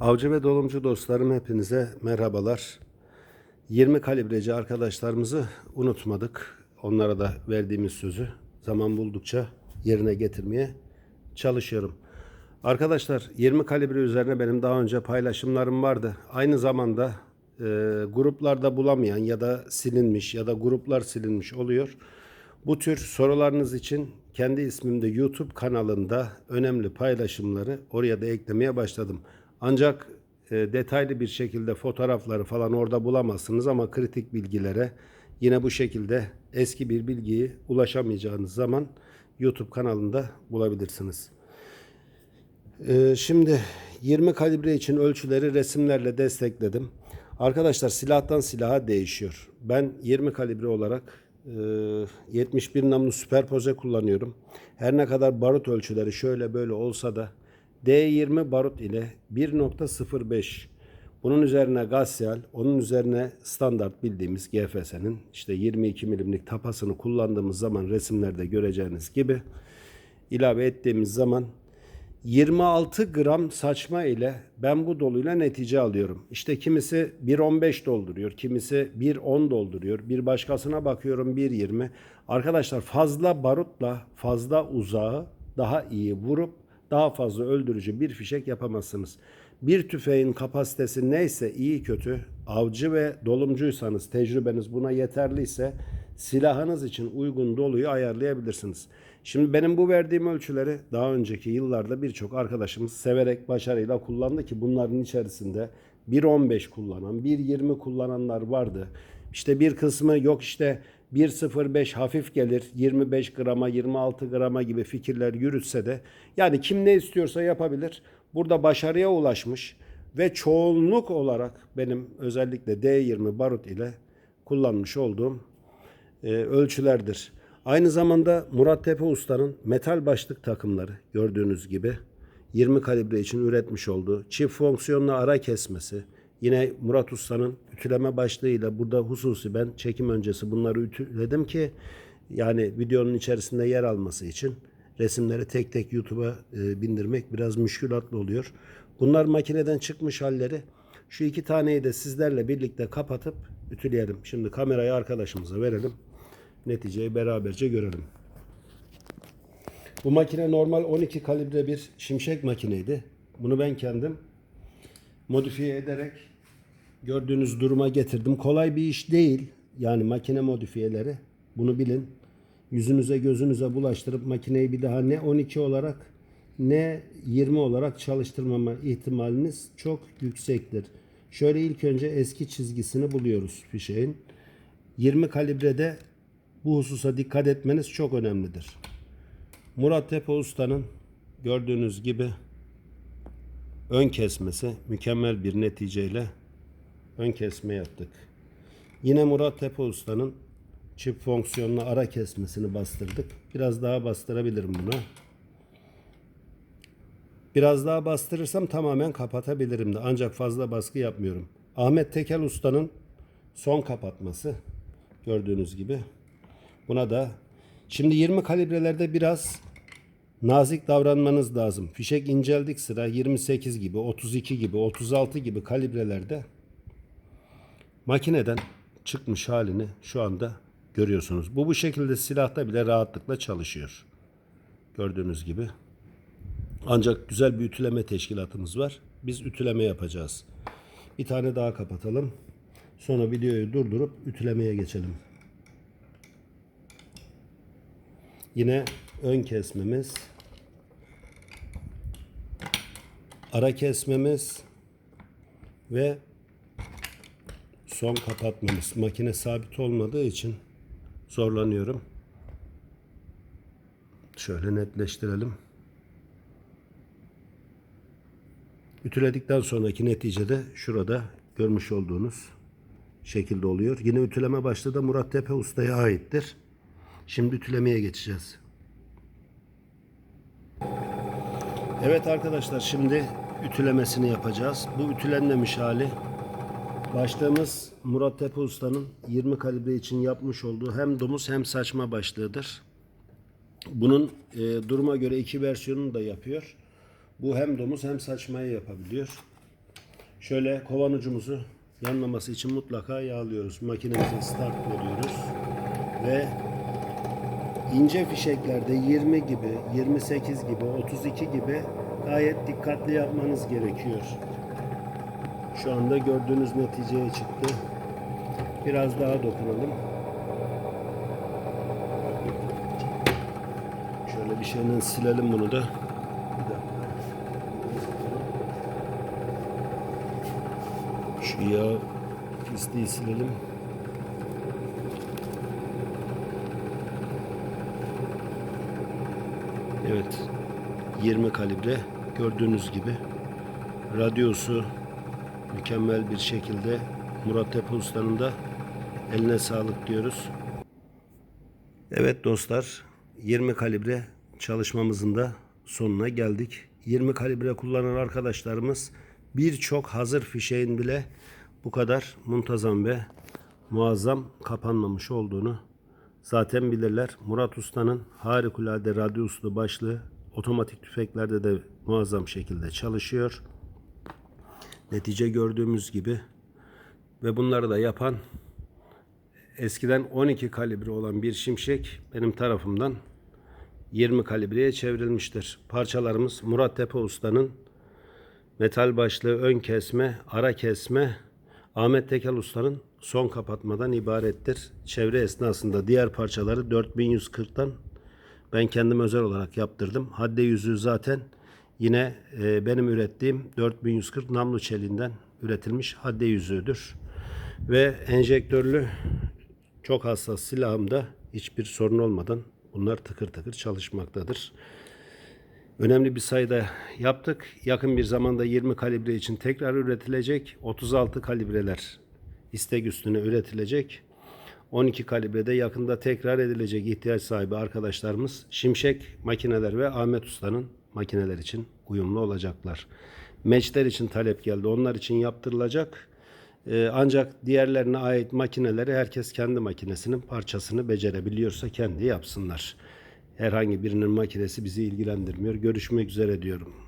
Avcı ve dolumcu dostlarım hepinize merhabalar. 20 kalibreci arkadaşlarımızı unutmadık. Onlara da verdiğimiz sözü zaman buldukça yerine getirmeye çalışıyorum. Arkadaşlar 20 kalibre üzerine benim daha önce paylaşımlarım vardı. Aynı zamanda e, gruplarda bulamayan ya da silinmiş ya da gruplar silinmiş oluyor. Bu tür sorularınız için kendi ismimde YouTube kanalında önemli paylaşımları oraya da eklemeye başladım. Ancak e, detaylı bir şekilde fotoğrafları falan orada bulamazsınız ama kritik bilgilere yine bu şekilde eski bir bilgiyi ulaşamayacağınız zaman YouTube kanalında bulabilirsiniz. Ee, şimdi 20 kalibre için ölçüleri resimlerle destekledim. Arkadaşlar silahtan silaha değişiyor. Ben 20 kalibre olarak e, 71 namlu süperpoze kullanıyorum. Her ne kadar barut ölçüleri şöyle böyle olsa da D20 barut ile 1.05 bunun üzerine gasyal, onun üzerine standart bildiğimiz GFS'nin işte 22 milimlik tapasını kullandığımız zaman resimlerde göreceğiniz gibi ilave ettiğimiz zaman 26 gram saçma ile ben bu doluyla netice alıyorum. İşte kimisi 1.15 dolduruyor, kimisi 1.10 dolduruyor. Bir başkasına bakıyorum 1.20. Arkadaşlar fazla barutla fazla uzağı daha iyi vurup daha fazla öldürücü bir fişek yapamazsınız. Bir tüfeğin kapasitesi neyse iyi kötü avcı ve dolumcuysanız tecrübeniz buna yeterliyse silahınız için uygun doluyu ayarlayabilirsiniz. Şimdi benim bu verdiğim ölçüleri daha önceki yıllarda birçok arkadaşımız severek başarıyla kullandı ki bunların içerisinde 1.15 kullanan, 1.20 kullananlar vardı. İşte bir kısmı yok işte 1.05 hafif gelir 25 grama 26 grama gibi fikirler yürütse de yani kim ne istiyorsa yapabilir. Burada başarıya ulaşmış ve çoğunluk olarak benim özellikle D20 barut ile kullanmış olduğum e, ölçülerdir. Aynı zamanda Murat Tepe Usta'nın metal başlık takımları gördüğünüz gibi 20 kalibre için üretmiş olduğu çift fonksiyonlu ara kesmesi, yine Murat Usta'nın ütüleme başlığıyla burada hususi ben çekim öncesi bunları ütüledim ki yani videonun içerisinde yer alması için resimleri tek tek YouTube'a e, bindirmek biraz müşkülatlı oluyor. Bunlar makineden çıkmış halleri. Şu iki taneyi de sizlerle birlikte kapatıp ütüleyelim. Şimdi kamerayı arkadaşımıza verelim. Neticeyi beraberce görelim. Bu makine normal 12 kalibre bir şimşek makineydi. Bunu ben kendim modifiye ederek gördüğünüz duruma getirdim. Kolay bir iş değil. Yani makine modifiyeleri. Bunu bilin. Yüzünüze gözünüze bulaştırıp makineyi bir daha ne 12 olarak ne 20 olarak çalıştırmama ihtimaliniz çok yüksektir. Şöyle ilk önce eski çizgisini buluyoruz fişeğin. 20 kalibrede bu hususa dikkat etmeniz çok önemlidir. Murat Tepe Usta'nın gördüğünüz gibi ön kesmesi mükemmel bir neticeyle ön kesme yaptık. Yine Murat Tepe Usta'nın çift fonksiyonlu ara kesmesini bastırdık. Biraz daha bastırabilirim bunu. Biraz daha bastırırsam tamamen kapatabilirim de ancak fazla baskı yapmıyorum. Ahmet Tekel Usta'nın son kapatması gördüğünüz gibi. Buna da şimdi 20 kalibrelerde biraz nazik davranmanız lazım. Fişek inceldik sıra 28 gibi, 32 gibi, 36 gibi kalibrelerde makineden çıkmış halini şu anda görüyorsunuz. Bu bu şekilde silahta bile rahatlıkla çalışıyor. Gördüğünüz gibi. Ancak güzel bir ütüleme teşkilatımız var. Biz ütüleme yapacağız. Bir tane daha kapatalım. Sonra videoyu durdurup ütülemeye geçelim. Yine ön kesmemiz. Ara kesmemiz ve son kapatmamız. Makine sabit olmadığı için zorlanıyorum. Şöyle netleştirelim. Ütüledikten sonraki neticede şurada görmüş olduğunuz şekilde oluyor. Yine ütüleme başlığı da Murat Tepe Usta'ya aittir. Şimdi ütülemeye geçeceğiz. Evet arkadaşlar şimdi ütülemesini yapacağız. Bu ütülenmemiş hali başlığımız Murat Tepe Usta'nın 20 kalibre için yapmış olduğu hem domuz hem saçma başlığıdır. Bunun e, duruma göre iki versiyonunu da yapıyor. Bu hem domuz hem saçmayı yapabiliyor. Şöyle kovan ucumuzu yanmaması için mutlaka yağlıyoruz. Makinemize start veriyoruz. Ve ince fişeklerde 20 gibi, 28 gibi, 32 gibi gayet dikkatli yapmanız gerekiyor. Şu anda gördüğünüz neticeye çıktı. Biraz daha dokunalım. Şöyle bir şeyle silelim bunu da. Şu yağ pisliği silelim. Evet. 20 kalibre gördüğünüz gibi radyosu mükemmel bir şekilde Murat Tepe Usta'nın da eline sağlık diyoruz. Evet dostlar 20 kalibre çalışmamızın da sonuna geldik. 20 kalibre kullanan arkadaşlarımız birçok hazır fişeğin bile bu kadar muntazam ve muazzam kapanmamış olduğunu zaten bilirler. Murat Usta'nın harikulade radyo uslu başlığı otomatik tüfeklerde de muazzam şekilde çalışıyor. Netice gördüğümüz gibi ve bunları da yapan eskiden 12 kalibre olan bir şimşek benim tarafımdan 20 kalibreye çevrilmiştir. Parçalarımız Murat Tepe Usta'nın metal başlığı ön kesme, ara kesme, Ahmet Tekel Usta'nın son kapatmadan ibarettir. Çevre esnasında diğer parçaları 4140'tan ben kendim özel olarak yaptırdım. Hadde yüzüğü zaten yine e, benim ürettiğim 4140 namlu çeliğinden üretilmiş hadde yüzüğüdür. Ve enjektörlü çok hassas silahımda hiçbir sorun olmadan bunlar tıkır tıkır çalışmaktadır. Önemli bir sayıda yaptık. Yakın bir zamanda 20 kalibre için tekrar üretilecek. 36 kalibreler istek üstüne üretilecek. 12 kalibrede yakında tekrar edilecek ihtiyaç sahibi arkadaşlarımız Şimşek makineler ve Ahmet Usta'nın makineler için uyumlu olacaklar. Meçler için talep geldi. Onlar için yaptırılacak. Ee, ancak diğerlerine ait makineleri herkes kendi makinesinin parçasını becerebiliyorsa kendi yapsınlar. Herhangi birinin makinesi bizi ilgilendirmiyor. Görüşmek üzere diyorum.